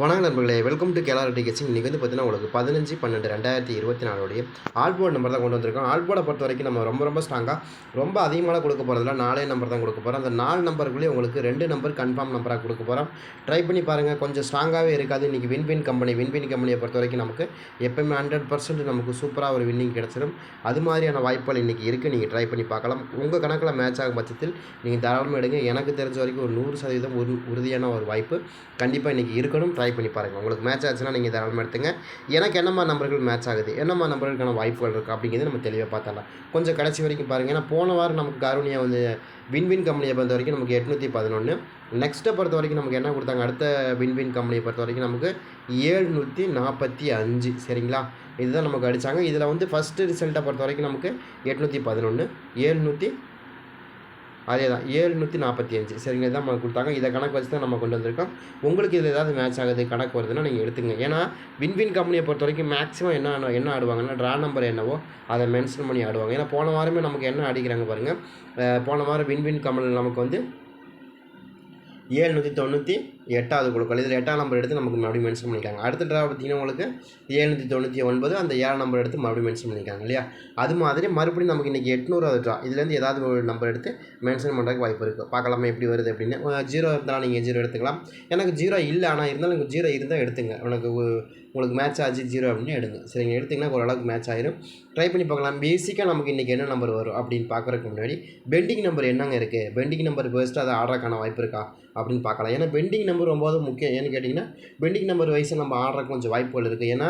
வணக்கம் நண்பர்களே welcome to கேலார் டிகேசிங் இன்றைக்கி வந்து பார்த்தீங்கன்னா உங்களுக்கு பதினஞ்சு பன்னெண்டு ரெண்டாயிரத்தி இருபத்தி நாலுடைய ஆல்போர்ட் நம்பர் தான் கொண்டு வந்திருக்கோம். ஆல்போர்டை பொறுத்த வரைக்கும் நம்ம ரொம்ப ரொம்ப ஸ்ட்ராங்காக ரொம்ப அதிகமாக கொடுக்க போகிறதில்ல நாலே நம்பர் தான் கொடுக்க போகிறோம் அந்த நாலு நம்பருக்குள்ளேயே உங்களுக்கு ரெண்டு நம்பர் கன்ஃபார்ம் நம்பராக கொடுக்க போகிறோம் ட்ரை பண்ணி பாருங்கள் கொஞ்சம் ஸ்ட்ராங்காகவே இருக்காது. இன்றைக்கி வின்வின் கம்பெனி வின்வின் கம்பெனியை பொறுத்த வரைக்கும் நமக்கு எப்போயுமே ஹண்ட்ரட் பர்சன்ட் நமக்கு சூப்பராக ஒரு வின்னிங் கிடச்சிடும் அது மாதிரியான வாய்ப்புகள் இன்றைக்கி இருக்குது நீங்கள் ட்ரை பண்ணி பார்க்கலாம். உங்கள் கணக்கில் மேட்ச் ஆகும் பட்சத்தில் நீங்கள் தாராளமாக எடுங்க. எனக்கு தெரிஞ்ச வரைக்கும் ஒரு நூறு சதவீதம் உறுதியான ஒரு வாய்ப்பு கண்டிப்பாக இன்றைக்கி இருக்கணும். ட்ரை ட்ரை பண்ணி பாருங்கள் உங்களுக்கு மேட்ச் ஆச்சுன்னா நீங்கள் தாராளமாக எடுத்துங்க. எனக்கு என்னம்மா நம்பர்கள் மேட்ச் ஆகுது? என்னம்மா நம்பர்களுக்கான வாய்ப்புகள் இருக்குது அப்படிங்கிறது நம்ம தெளிவாக பார்த்தலாம் கொஞ்சம் கடைசி வரைக்கும் பாருங்கள் ஏன்னா போன வாரம் நமக்கு காரூனியா வந்து வின்வின் கம்பெனியை பொறுத்த வரைக்கும் நமக்கு எட்நூற்றி பதினொன்று நெக்ஸ்ட்டை பொறுத்த வரைக்கும் நமக்கு என்ன கொடுத்தாங்க? அடுத்த வின்வின் கம்பெனியை பொறுத்த வரைக்கும் நமக்கு ஏழ்நூற்றி நாற்பத்தி அஞ்சு. சரிங்களா? இதுதான் நமக்கு அடித்தாங்க இதில் வந்து ஃபஸ்ட்டு ரிசல்ட்டை பொறுத்த வரைக்கும் நமக்கு எட்நூற்றி பதினொன்று ஏழ்நூற்றி அதே தான் ஏழ்நூற்றி நாற்பத்தி அஞ்சு. சரிங்க இதான் நம்ம கொடுத்தாங்க. இதை கணக்கு வச்சு தான் நம்ம கொண்டு வந்திருக்கோம். உங்களுக்கு இது ஏதாவது மேட்ச் ஆகுது கணக்கு வருதுன்னா நீங்கள் எடுத்துங்க ஏன்னா வின்வின் கம்பெனியை பொறுத்த வரைக்கும் மேக்ஸிமம் என்ன என்ன ஆடுவாங்கன்னா ட்ரா நம்பர் என்னவோ அதை மென்ஷன் பண்ணி ஆடுவாங்க. ஏன்னா போன வாரமே நமக்கு என்ன அடிக்கிறாங்க பாருங்கள் போன வாரம் வின்வின் கம்பெனியில் நமக்கு வந்து ஏழ்நூற்றி தொண்ணூற்றி எட்டாவது குழுக்கள். இதில் எட்டாம் நம்பர் எடுத்து நமக்கு மறுபடியும் மென்ஷன் பண்ணியிருக்காங்க அடுத்த ட்ரா பார்த்தீங்கன்னா உங்களுக்கு ஏழ்நூற்றி தொண்ணூற்றி ஒன்பது அந்த ஏழாம் நம்பர் எடுத்து மறுபடியும் மென்ஷன் பண்ணியிருக்காங்க இல்லையா? அது மாதிரி மறுபடியும் நமக்கு இன்றைக்கி எட்நூறாவது ட்ரா இதுலேருந்து ஏதாவது ஒரு நம்பர் எடுத்து மென்ஷன் பண்ணுறதுக்கு வாய்ப்பு இருக்குது பார்க்கலாமா எப்படி வருது அப்படின்னு. ஜீரோ இருந்தாலும் நீங்கள் ஜீரோ எடுத்துக்கலாம். எனக்கு ஜீரோ இல்லை ஆனால் இருந்தாலும் எனக்கு ஜீரோ இருந்தால் எடுத்துங்க. உனக்கு உங்களுக்கு மேட்ச் ஆச்சு ஜீரோ அப்படின்னு எடுங்க. சரிங்க எடுத்திங்கன்னா ஓரளவுக்கு மேட்ச் ஆயிரும். ட்ரை பண்ணி பார்க்கலாம். பேசிக்காக நமக்கு இன்றைக்கி என்ன நம்பர் வரும் அப்படின்னு பார்க்குறதுக்கு முன்னாடி பெண்டிங் நம்பர் என்னங்க இருக்குது பெண்டிங் நம்பர் பெஸ்ட்டு அதை ஆடுறதுக்கான வாய்ப்பு இருக்கா? அப்படின்னு பார்க்கலாம். ஏன்னா பெண்டிங் நம்பர் ரொம்ப முக்கியம். ஏன்னு கேட்டிங்கன்னா பெண்டிங் நம்பர் வயசு நம்ம ஆடுறதுக்கு கொஞ்சம் வாய்ப்புகள் இருக்குது ஏன்னா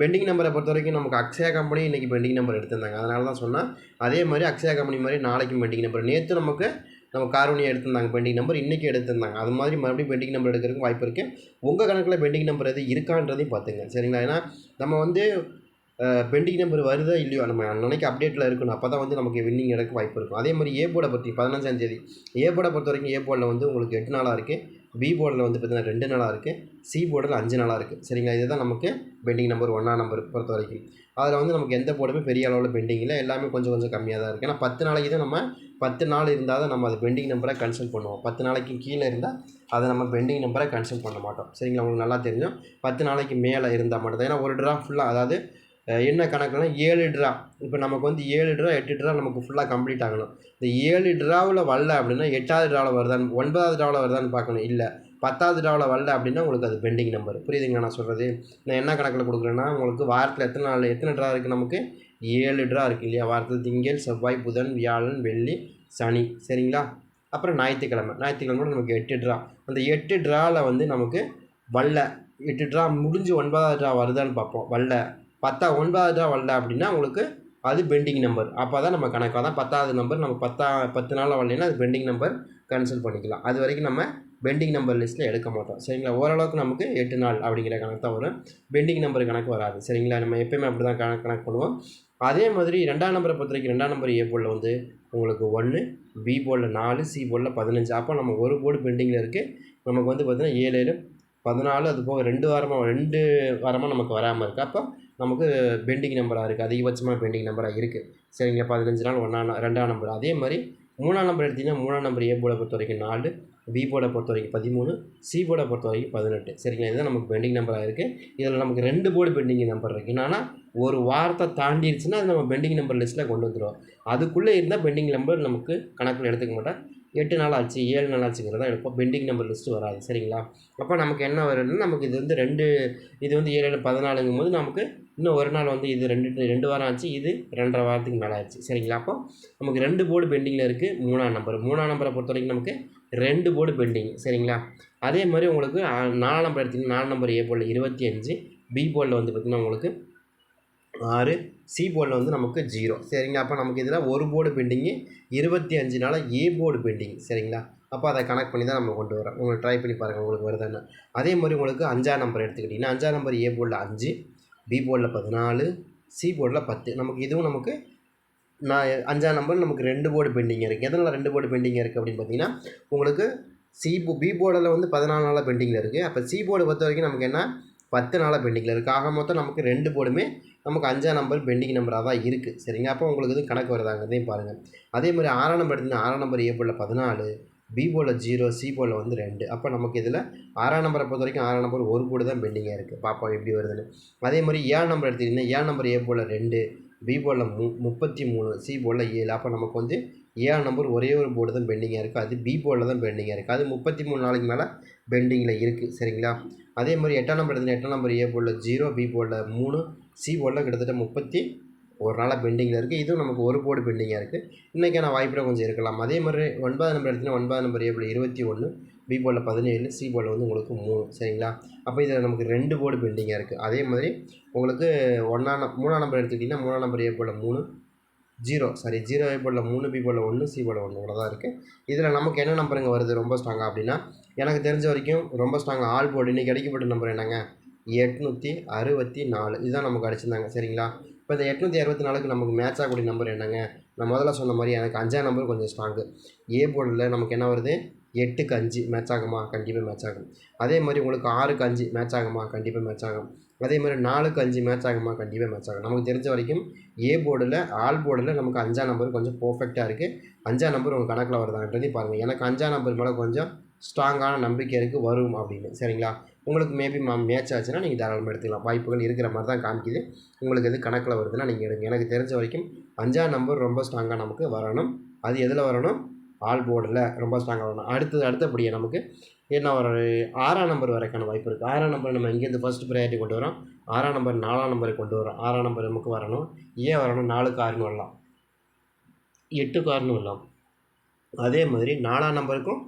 பெண்டிங் நம்பரை பொறுத்த வரைக்கும் நமக்கு அக்ஷயா கம்பெனி இன்றைக்கி பெண்டிங் நம்பர் எடுத்திருந்தாங்க. அதனால தான் சொன்னால் அதே மாதிரி அக்ஷயா கம்பெனி மாதிரி நாளைக்கும் பெண்டிங் நம்பர் நேற்று நமக்கு நம்ம காரோனியை எடுத்திருந்தாங்க. பெண்டிங் நம்பர் இன்றைக்கி எடுத்திருந்தாங்க. அது மாதிரி மறுபடியும் பெண்டிங் நம்பர் எடுக்கிறதுக்கு வாய்ப்பு இருக்குது உங்கள் கணக்கில் பெண்டிங் நம்பர் எது இருக்கான்றதையும் பார்த்துங்க. சரிங்களா? ஏன்னா நம்ம வந்து பெண்டிங் நம்பர் வருதா இல்லையோ? நம்ம அன்னைக்கு அப்டேட்டில் இருக்கணும். அப்போ தான் வந்து நமக்கு வின்னிங் எடுக்க வாய்ப்பு இருக்கும். அதே மாதிரி ஏ போர்டை பற்றி பதினஞ்சாம் தேதி. ஏ போர்டை பொறுத்த வரைக்கும் ஏ போர்டில் வந்து உங்களுக்கு எட்டு நாளாக இருக்குது பி போர்டில் வந்து பார்த்திங்கன்னா ரெண்டு நாளாக இருக்குது சி போர்டில் அஞ்சு நாளாக இருக்குது சரிங்களா? இதுதான் நமக்கு பெண்டிங் நம்பர் ஒன்றா நம்பர் பொறுத்த வரைக்கும். அதில் வந்து நமக்கு எந்த போர்டுமே பெரிய அளவில் பெண்டிங் இல்லை. எல்லாமே கொஞ்சம் கொஞ்சம் கம்மியாக தான் இருக்குது ஏன்னா பத்து நாளைக்கு தான் நம்ம பத்து நாள் இருந்தால் தான் நம்ம அது பெண்டிங் நம்பரை கன்சல்ட் பண்ணுவோம். பத்து நாளைக்கு கீழே இருந்தால் அதை நம்ம பெண்டிங் நம்பரை கன்சல்ட் பண்ண மாட்டோம். சரிங்களா? உங்களுக்கு நல்லா தெரியும். பத்து நாளைக்கு மேலே இருந்தால் மட்டும் தான் ஏன்னா ஒரு ட்ரா ஃபுல்லாக அதாவது என்ன கணக்குனா ஏழு ட்ரா. இப்போ நமக்கு வந்து ஏழு ட்ரா எட்டு ட்ரா நமக்கு ஃபுல்லாக கம்ப்ளீட் ஆகணும். இந்த ஏழு ட்ராவில் வரல அப்படின்னா எட்டாவது ட்ராவில் வருதான்னு ஒன்பதாவது ட்ராவில் வருதான்னு பார்க்கணும். இல்லை பத்தாவது ட்ராவில் வரல அப்படின்னா உங்களுக்கு அது பெண்டிங் நம்பர் புரியுதுங்களா நான் சொல்கிறது நான் என்ன கணக்கில் கொடுக்குறேன்னா உங்களுக்கு வாரத்தில் எத்தனை நாள் எத்தனை ட்ரா இருக்குது நமக்கு? ஏழு ட்ரா இருக்குது இல்லையா? வாரத்தில் திங்கள் செவ்வாய் புதன் வியாழன் வெள்ளி சனி. சரிங்களா? அப்புறம் ஞாயிற்றுக்கிழமை. ஞாயிற்றுக்கிழமை நமக்கு எட்டு ட்ரா. அந்த எட்டு ட்ராவில் வந்து நமக்கு வல்ல எட்டு ட்ரா முடிஞ்சு ஒன்பதாவது ட்ரா வருதான்னு பார்ப்போம். வல்ல பத்தா ஒன்பதாவது வரல அப்படின்னா உங்களுக்கு அது பெண்டிங் நம்பர். அப்போ தான் நம்ம கணக்கு. அதான் பத்தாவது நம்பர். நம்ம பத்தா பத்து நாளில் வரலைன்னா அது பெண்டிங் நம்பர் கேன்சல் பண்ணிக்கலாம். அது வரைக்கும் நம்ம பெண்டிங் நம்பர் லிஸ்ட்டில் எடுக்க மாட்டோம். சரிங்களா? ஓரளவுக்கு நமக்கு எட்டு நாள் அப்படிங்கிற கணக்கு தான் வரும். பெண்டிங் நம்பர் கணக்கு வராது. சரிங்களா? நம்ம எப்பயுமே அப்படி தான் கணக்கு கணக்கு பண்ணுவோம். அதே மாதிரி ரெண்டாம் நம்பரை பொறுத்த வரைக்கும் ரெண்டாம் நம்பர் ஏ போர்டில் வந்து உங்களுக்கு ஒன்று பி போர்டில் நாலு சி போர்டில் பதினஞ்சு. அப்போ நம்ம ஒரு போர்டு பெண்டிங்கில் இருக்குது நமக்கு வந்து பார்த்திங்கன்னா ஏழு ஏழு பதினாலு அது போக ரெண்டு வாரமாக ரெண்டு வாரமாக நமக்கு வராமல் இருக்குது அப்போ நமக்கு பெண்டிங் நம்பராக இருக்குது அதிகபட்சமாக பெண்டிங் நம்பராக இருக்குது சரிங்க பதினஞ்சு நாள் ஒன்றா ரெண்டாம் நம்பர் அதே மாதிரி மூணாம் நம்பர் எடுத்திங்கன்னா மூணாம் நம்பர் ஏ போர்டை பொறுத்த வரைக்கும் நாலு பி போர்டை பொறுத்த வரைக்கும் பதிமூணு சி போர்டை பொறுத்த வரைக்கும் பதினெட்டு. சரிங்களா? இதுதான் நமக்கு பெண்டிங் நம்பராக இருக்குது இதில் நமக்கு ரெண்டு போர்டு பெண்டிங் நம்பர் இருக்குது என்னன்னா ஒரு வாரத்தை தாண்டிடுச்சுன்னா அது நம்ம பெண்டிங் நம்பர் லிஸ்ட்டில் கொண்டு வந்துடும் அதுக்குள்ளே இருந்தால் பெண்டிங் நம்பர் நமக்கு கணக்கில் எடுத்துக்க மாட்டேன் எட்டு நாள் ஆச்சு ஏழு நாள் ஆச்சுங்கிறத எடுப்போம். பெண்டிங் நம்பர் லிஸ்ட்டு வராது. சரிங்களா? அப்போ நமக்கு என்ன வருதுன்னா நமக்கு இது வந்து ரெண்டு இது வந்து ஏழு ஏழு பதினாலுங்கும் போது நமக்கு இன்னும் ஒரு நாள் வந்து இது ரெண்டு ரெண்டு வாரம் ஆச்சு இது ரெண்டரை வாரத்துக்கு மேலே ஆச்சு. சரிங்களா? அப்போ நமக்கு ரெண்டு போர்டு பெண்டிங்கில் இருக்குது மூணாம் நம்பர் மூணாம் நம்பரை பொறுத்த வரைக்கும் நமக்கு ரெண்டு போர்டு பெண்டிங் சரிங்களா? அதே மாதிரி உங்களுக்கு நாலு நாலாம் நம்பர் எடுத்திங்கன்னா நாலு நம்பர் ஏ போர்டில் இருபத்தி அஞ்சு பி போர்டில் வந்து பார்த்திங்கன்னா உங்களுக்கு ஆறு சி போர்டில் வந்து நமக்கு ஜீரோ சரிங்களா? அப்போ நமக்கு இதில் ஒரு போர்டு பெண்டிங்கு இருபத்தி அஞ்சு நாளாக ஏ போர்டு பெண்டிங் சரிங்களா? அப்போ அதை கனெக்ட் பண்ணி தான் நம்ம கொண்டு வரோம் உங்களுக்கு ட்ரை பண்ணி பாருங்கள் உங்களுக்கு வருதான்னு. அதே மாதிரி உங்களுக்கு அஞ்சாம் நம்பர் எடுத்துக்கிட்டிங்கன்னா அஞ்சாம் நம்பர் ஏ போர்டில் அஞ்சு பி போர்டில் பதினாலு சி போர்டில் பத்து. நமக்கு இதுவும் நமக்கு நான் அஞ்சாம் நம்பர் நமக்கு ரெண்டு போர்டு பெண்டிங் இருக்குது எதனால் ரெண்டு போர்டு பெண்டிங் இருக்குது அப்படின்னு பார்த்தீங்கன்னா உங்களுக்கு சி போ பி போர்டில் வந்து பதினாலு நாளாக பெண்டிங்கில் இருக்குது அப்போ சி போர்டு பொறுத்த வரைக்கும் நமக்கு என்ன? பத்து நாளாக பெண்டிங்கில் இருக்குது ஆக மொத்தம் நமக்கு ரெண்டு போர்டுமே நமக்கு அஞ்சாம் நம்பர் பெண்டிங் நம்பராக தான் இருக்குது சரிங்க அப்போ உங்களுக்கு இது கணக்கு வருதாங்கிறதையும் பாருங்கள் அதே மாதிரி ஆறாம் நம்பர் எடுத்தீங்கன்னா ஆறாம் நம்பர் ஏ போர்டில் பதினாலு பி போல் ஜீரோ சி போல் வந்து ரெண்டு. அப்போ நமக்கு இதில் ஆறாம் நம்பரை பொறுத்த வரைக்கும் ஆறாம் நம்பர் ஒரு போர்டு தான் பெண்டிங்காக இருக்குது பார்ப்போம் எப்படி வருதுன்னு. அதே மாதிரி ஏழு நம்பர் எடுத்துக்கிட்டிங்கன்னா ஏழு நம்பர் ஏ போல் ரெண்டு பி போல் மு முப்பத்தி மூணு சி போல் ஏழு. அப்போ நமக்கு வந்து ஏழு நம்பர் ஒரே ஒரு போர்டு தான் பெண்டிங்காக இருக்குது அது பி போர்டில் தான் பெண்டிங்காக இருக்குது அது முப்பத்தி மூணு நாளைக்கு மேலே பெண்டிங்கில் இருக்குது சரிங்களா? அதே மாதிரி எட்டாம் நம்பர் எடுத்துன்னா எட்டாம் நம்பர் ஏ போர்டில் ஜீரோ பி போர்டில் மூணு சி போர்டில் கிட்டத்தட்ட முப்பத்தி ஒரு நாளாக பெண்டிங்கில் இருக்குது. இதுவும் நமக்கு ஒரு போர்டு பெண்டிங்காக இருக்குது. இன்றைக்கான வாய்ப்பில் கொஞ்சம் இருக்கலாம். அதே மாதிரி ஒன்பது நம்பர் எடுத்திங்கன்னா ஒன்பது நம்பர் எப்படி இருபத்தி ஒன்று பி போர்டில் பதினேழு சி போர்டில் வந்து உங்களுக்கு மூணு. சரிங்களா? அப்போ இதில் நமக்கு ரெண்டு போர்டு பெண்டிங்காக இருக்குது. அதே மாதிரி உங்களுக்கு ஒன்றாம் நம் மூணாம் நம்பர் எடுத்துக்கிட்டிங்கன்னா மூணாம் நம்பர் ஏ போர்டில் மூணு ஜீரோ. சாரி ஜீரோ ஏ போர்டில் மூணு பி போர்டில் ஒன்று சி போர்டில் ஒன்று கூட தான் இருக்குது. இதில் நமக்கு என்ன நம்பருங்க வருது? ரொம்ப ஸ்ட்ராங்காக அப்படின்னா எனக்கு தெரிஞ்ச வரைக்கும் ரொம்ப ஸ்ட்ராங்காக ஆல் போர்டு. இன்றைக்கி கிடைக்கப்பட்ட நம்பர் என்னங்க? எட்நூற்றி அறுபத்தி நாலு. இதுதான் நமக்கு அடிச்சிருந்தாங்க. சரிங்களா? இப்போ இந்த எட்நூற்றி அறுபத்தி நாலுக்கு நமக்கு மேட்ச் ஆகக்கூடிய நம்பர் என்னங்க? நான் முதல்ல சொன்ன மாதிரி எனக்கு அஞ்சாம் நம்பர் கொஞ்சம் ஸ்ட்ராங்கு ஏ போர்டில் நமக்கு என்ன வருது? எட்டுக்கு அஞ்சு மேட்ச் ஆகுமா? கண்டிப்பாக மேட்ச் ஆகும். அதே மாதிரி உங்களுக்கு ஆறுக்கு அஞ்சு மேட்ச் ஆகுமா? கண்டிப்பாக மேட்ச் ஆகும். அதே மாதிரி நாலுக்கு அஞ்சு மேட்ச் ஆகுமா? கண்டிப்பாக மேட்ச் ஆகும். நமக்கு தெரிஞ்ச வரைக்கும் ஏ போர்டில் ஆல் போர்டில் நமக்கு அஞ்சாம் நம்பர் கொஞ்சம் பர்ஃபெக்டாக இருக்குது அஞ்சாம் நம்பர் உங்கள் கணக்கில் வருதான்றதையும் பாருங்கள் எனக்கு அஞ்சாம் நம்பர் மேலே கொஞ்சம் ஸ்ட்ராங்கான நம்பிக்கை இருக்குது வரும் அப்படின்னு. சரிங்களா? உங்களுக்கு மேபி மா மேட்ச் ஆச்சுன்னா நீங்கள் தாராளமாக எடுத்துக்கலாம். வாய்ப்புகள் இருக்கிற மாதிரி தான் காமிக்குது. உங்களுக்கு எது கணக்கில் வருதுன்னா நீங்கள் எடுங்க. எனக்கு தெரிஞ்ச வரைக்கும் அஞ்சாம் நம்பர் ரொம்ப ஸ்ட்ராங்காக நமக்கு வரணும். அது எதில் வரணும்? ஆல் போர்டில் ரொம்ப ஸ்ட்ராங்காக வரணும். அடுத்தது அடுத்தபடியே நமக்கு என்ன ஒரு ஆறாம் நம்பர் வரைக்கான வாய்ப்பு இருக்குது ஆறாம் நம்பர் நம்ம இங்கேருந்து ஃபஸ்ட் ப்ரையாரிட்டி கொண்டு வரோம். ஆறாம் நம்பர் நாலாம் நம்பருக்கு கொண்டு வரோம். ஆறாம் நம்பர் நமக்கு வரணும். ஏன் வரணும்? நாலுக்கு ஆறுன்னு வரலாம். எட்டுக்கு ஆறுன்னு வரலாம். அதே மாதிரி நாலாம் நம்பருக்கும்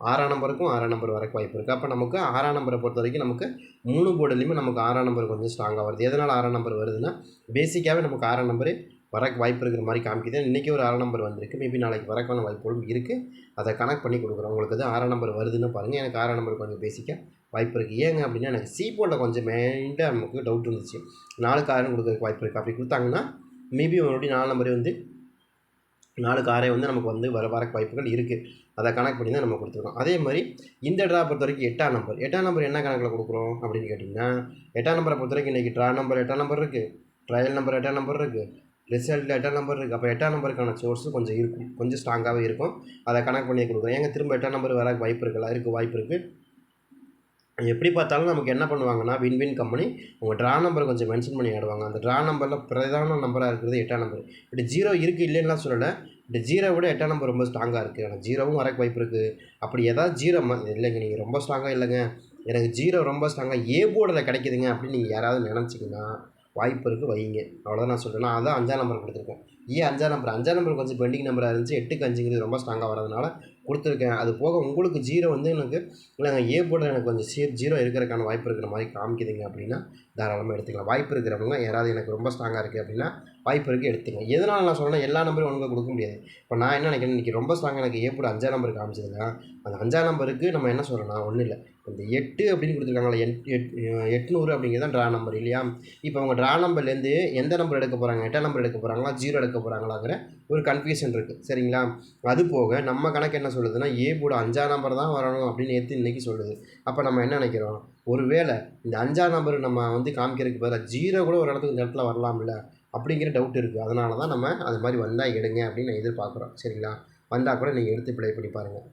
ஆறாம் நம்பருக்கும் ஆறாம் நம்பர் வரக்கு வாய்ப்பு இருக்குது அப்போ நமக்கு ஆறாம் நம்பரை பொறுத்த வரைக்கும் நமக்கு மூணு போர்டுலேயுமே நமக்கு ஆறாம் நம்பர் கொஞ்சம் ஸ்ட்ராங்காக வருது. எதனால் ஆறாம் நம்பர் வருதுன்னா பேசிக்காகவே நமக்கு ஆறாம் நம்பரு வரக்கு வாய்ப்பு இருக்கிற மாதிரி காமிக்குது. இன்றைக்கி ஒரு ஆறாம் நம்பர் வந்திருக்கு. மேபி நாளைக்கு வரக்கான வாய்ப்புகளும் இருக்குது அதை கனெக்ட் பண்ணி கொடுக்குறோம். உங்களுக்கு அது ஆறாம் நம்பர் வருதுன்னு பாருங்கள் எனக்கு ஆறாம் நம்பர் கொஞ்சம் பேசிக்காக வாய்ப்பு இருக்குது ஏங்க அப்படின்னா எனக்கு சி போர்டில் கொஞ்சம் மெயின்டாக நமக்கு டவுட் இருந்துச்சு. நாலுக்கு ஆறுன்னு கொடுக்குறதுக்கு வாய்ப்பு இருக்குது அப்படி கொடுத்தாங்கன்னா மேபி மறுபடியும் நாலு நம்பரே வந்து நாலுக்கு ஆறே வந்து நமக்கு வந்து வர வரக்கு வாய்ப்புகள் இருக்குது அதை கணக்கு பண்ணி தான் நம்ம கொடுத்துருக்கோம். அதே மாதிரி இந்த ட்ரா பொறுத்த வரைக்கும் எட்டாம் நம்பர் எட்டாம் நம்பர் என்ன கணக்கில் கொடுக்குறோம் அப்படின்னு கேட்டிங்கன்னா எட்டாம் நம்பரை பொறுத்த வரைக்கும் இன்றைக்கி ட்ரா நம்பர் எட்டாம் நம்பர் இருக்குது ட்ரையல் நம்பர் எட்டாம் நம்பர் இருக்குது ரிசல்ட்டில் எட்டாம் நம்பர் இருக்குது அப்போ எட்டாம் நம்பருக்கான சோர்ஸும் கொஞ்சம் இருக்கும். கொஞ்சம் ஸ்ட்ராங்காகவே இருக்கும். அதை கணக்கு பண்ணி கொடுக்குறோம். ஏங்க திரும்ப எட்டாம் நம்பர் வர வாய்ப்பு இருக்குல்ல இருக்குது வாய்ப்பு இருக்குது எப்படி பார்த்தாலும் நமக்கு என்ன பண்ணுவாங்கன்னா வின் வின் கம்பெனி உங்கள் ட்ரா நம்பர் கொஞ்சம் மென்ஷன் பண்ணி ஆடுவாங்க. அந்த ட்ரா நம்பரில் பிரதான நம்பராக இருக்கிறது எட்டாம் நம்பர் இப்படி ஜீரோ இருக்குது இல்லைன்னா சொல்லலை. இந்த ஜீரோ விட எட்டாம் நம்பர் ரொம்ப ஸ்ட்ராங்காக இருக்குது ஆனால் ஜீரோவும் வரக்கு வாய்ப்பு இருக்குது அப்படி ஏதாவது ஜீரோ ம இல்லைங்க நீங்கள் ரொம்ப ஸ்ட்ராங்காக இல்லைங்க. எனக்கு ஜீரோ ரொம்ப ஸ்ட்ராங்காக ஏ போர்டில் கிடைக்குதுங்க அப்படின்னு நீங்கள் யாராவது நினச்சிங்கன்னா வாய்ப்பு இருக்குது வைங்க. அவ்வளோதான் நான் சொல்கிறேன் நான் அதான் அஞ்சாம் நம்பர் கொடுத்துருக்கேன். ஏன் அஞ்சாம் நம்பர் அஞ்சாம் நம்பர் கொஞ்சம் பெண்டிங் நம்பராக இருந்துச்சு. எட்டுக்கு அஞ்சுங்கிறது ரொம்ப ஸ்ட்ராங்காக வரதுனால கொடுத்துருக்கேன். அது போக உங்களுக்கு ஜீரோ வந்து எனக்கு இல்லைங்க ஏ போர்டில் எனக்கு கொஞ்சம் சீ ஜீரோ இருக்கிறதுக்கான வாய்ப்பு இருக்கிற மாதிரி காமிக்குதுங்க அப்படின்னா தாராளமாக எடுத்துக்கலாம். வாய்ப்பு இருக்கிறவங்க யாராவது எனக்கு ரொம்ப ஸ்ட்ராங்காக இருக்குது அப்படின்னா வாய்ப்பு இருக்குது எடுத்துங்க எதனால் நான் சொன்னேன் எல்லா நம்பரும் ஒழுங்காக கொடுக்க முடியாது. இப்போ நான் என்ன நினைக்கிறேன் இன்றைக்கி ரொம்ப ஸ்ட்ராங்காக எனக்கு ஏ போர்டு அஞ்சாம் நம்பர் காமிச்சதுன்னா அந்த அஞ்சாம் நம்பருக்கு நம்ம என்ன சொல்கிறோம்னா ஒன்றும் இல்லை. இந்த எட்டு அப்படின்னு கொடுத்துருக்காங்களா எட் எட் எட்நூறு அப்படிங்கிறது தான் ட்ரா நம்பர் இல்லையா? இப்போ அவங்க ட்ரா நம்பர்லேருந்து எந்த நம்பர் எடுக்க போகிறாங்க எட்டாம் நம்பர் எடுக்க போகிறாங்களா ஜீரோ எடுக்க போகிறாங்களாங்கிற ஒரு கன்ஃபியூஷன் இருக்குது சரிங்களா? அது போக நம்ம கணக்கு என்ன சொல்லுதுன்னா ஏ போட அஞ்சாம் நம்பர் தான் வரணும் அப்படின்னு எடுத்து இன்றைக்கி சொல்லுது. அப்போ நம்ம என்ன நினைக்கிறோம்? ஒருவேளை இந்த அஞ்சாம் நம்பர் நம்ம வந்து காமிக்கிறதுக்கு பதிலாக ஜீரோ கூட ஒரு இடத்துக்கு இந்த இடத்துல வரலாம்ல. அப்படிங்கிற டவுட் இருக்குது அதனால தான் நம்ம அது மாதிரி வந்தால் எடுங்க அப்படின்னு நான் எதிர்பார்க்குறோம். சரிங்களா? வந்தால் கூட நீங்கள் எடுத்து ப்ளே பண்ணி பாருங்கள்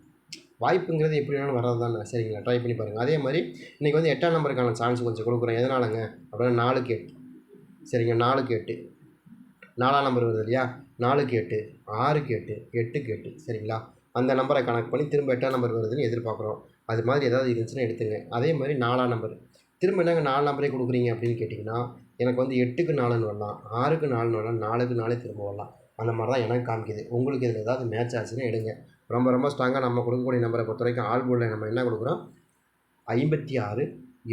வாய்ப்புங்கிறது எப்படி வேணாலும் வர்றது தானே சரிங்களா? ட்ரை பண்ணி பாருங்கள் அதே மாதிரி இன்றைக்கி வந்து எட்டாம் நம்பருக்கான சான்ஸ் கொஞ்சம் கொடுக்குறோம். எதனாலங்க? அப்படின்னா நாலுக்கு எட்டு. சரிங்க? நாலுக்கு எட்டு. நாலாம் நம்பர் வருது இல்லையா? நாலுக்கு எட்டு. ஆறுக்கு எட்டு. எட்டுக்கு எட்டு. சரிங்களா? அந்த நம்பரை கணக்கு பண்ணி திரும்ப எட்டாம் நம்பர் வருதுன்னு எதிர்பார்க்குறோம். அது மாதிரி ஏதாவது இருந்துச்சுன்னா எடுத்துங்க. அதே மாதிரி நாலாம் நம்பர். திரும்ப என்னங்க நாலு நம்பரே கொடுக்குறீங்க அப்படின்னு கேட்டிங்கன்னா எனக்கு வந்து எட்டுக்கு நாலுன்னு வரலாம் ஆறுக்கு நாலுன்னு வரலாம் நாலுக்கு நாலே திரும்ப வரலாம். அந்த மாதிரி தான் எனக்கு காமிக்குது. உங்களுக்கு இதில் ஏதாவது மேட்ச் ஆச்சுன்னா எடுங்க. ரொம்ப ரொம்ப ஸ்ட்ராங்காக நம்ம கொடுக்கக்கூடிய நம்பரை பொறுத்த வரைக்கும் ஆல் போர்டில் நம்ம என்ன கொடுக்குறோம்? ஐம்பத்தி ஆறு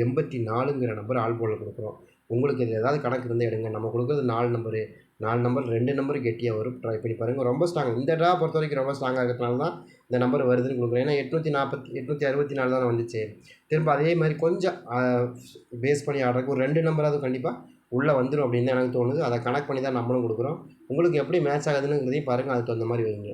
எண்பத்தி நாலுங்கிற நம்பர் ஆல் போர்டில் கொடுக்குறோம். உங்களுக்கு இதில் ஏதாவது கணக்கு இருந்தால் எடுங்க. நம்ம கொடுக்குறது நாலு நம்பரு. நாலு நம்பர் ரெண்டு நம்பர் கெட்டியாக வரும். ட்ரை பண்ணி பாருங்கள் ரொம்ப ஸ்ட்ராங் இந்த டா பொறுத்த வரைக்கும் ரொம்ப ஸ்ட்ராங்காக இருக்கிறதுனால தான் இந்த நம்பர் வருதுன்னு கொடுக்குறேன். ஏன்னா எட்நூற்றி நாற்பத்தி எட்நூற்றி அறுபத்தி நாலு தான் வந்துச்சு. திரும்ப அதே மாதிரி கொஞ்சம் பேஸ் பண்ணி ஆடுறதுக்கு ஒரு ரெண்டு நம்பராவது கண்டிப்பாக உள்ளே வந்துடும் அப்படின்னு தான் எனக்கு தோணுது. அதை கனெக்ட் பண்ணி தான் நம்மளும் கொடுக்குறோம். உங்களுக்கு எப்படி மேட்ச் ஆகுதுங்கிறதையும் பாருங்கள் அதுக்கு தகுந்த மாதிரி வைங்க.